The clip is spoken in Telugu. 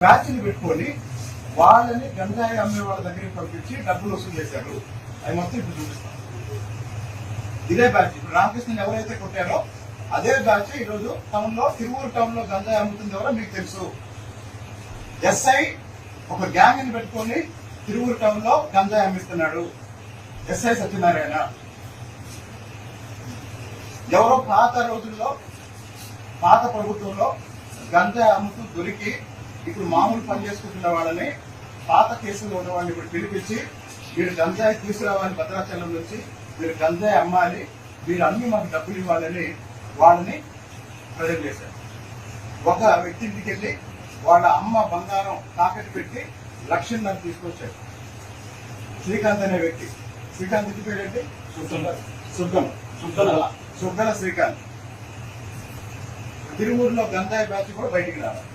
బ్యాచ్ని పెట్టుకొని వాళ్ళని గంజాయి అమ్మే వాళ్ళ దగ్గరికి పంపించి డబ్బులు వసూలు చేశారు. అది మొత్తం ఇప్పుడు చూపిస్తాం. ఇదే బ్యాచ్. ఇప్పుడు రామకృష్ణ ఎవరైతే కొట్టారో అదే బ్యాచ్ ఈ రోజు టౌన్లో తిరువూరు టౌన్లో గంజాయి అమ్ముతుంది ఎవరో మీకు తెలుసు. ఎస్ఐ ఒక గ్యాంగ్ని పెట్టుకొని తిరువూరు టౌన్లో గంజాయి అమ్మిస్తున్నాడు. ఎస్ఐ సత్యనారాయణ. ఎవరో పాత రోజుల్లో పాత ప్రభుత్వంలో గంజాయి అమ్ముతూ దొరికి ఇప్పుడు మామూలు పని చేసుకుంటున్న వాళ్ళని పాత కేసులో ఉన్న వాళ్ళని ఇప్పుడు పిలిపించి వీడు గంజాయి తీసుకురావాలి భద్రాచలం నుంచి వీడు గంజాయి అమ్మాలి వీడు అన్ని మాకు డబ్బులు ఇవ్వాలని వాళ్ళని ప్రజలు చేశారు. ఒక వ్యక్తి ఇంటికి వెళ్ళి వాళ్ళ అమ్మ బంగారం తాకట్టు పెట్టి లక్షన్నర తీసుకొచ్చాడు. శ్రీకాంత్ అనే వ్యక్తి. శ్రీకాంత్ ఇంటి పేరు ఏంటి సుగ్గం సుగ్గం సుగ్గల సుగ్గల శ్రీకాంత్. తిరువూరులో గంజాయి బ్యాచ్ కూడా బయటికి రావాలి.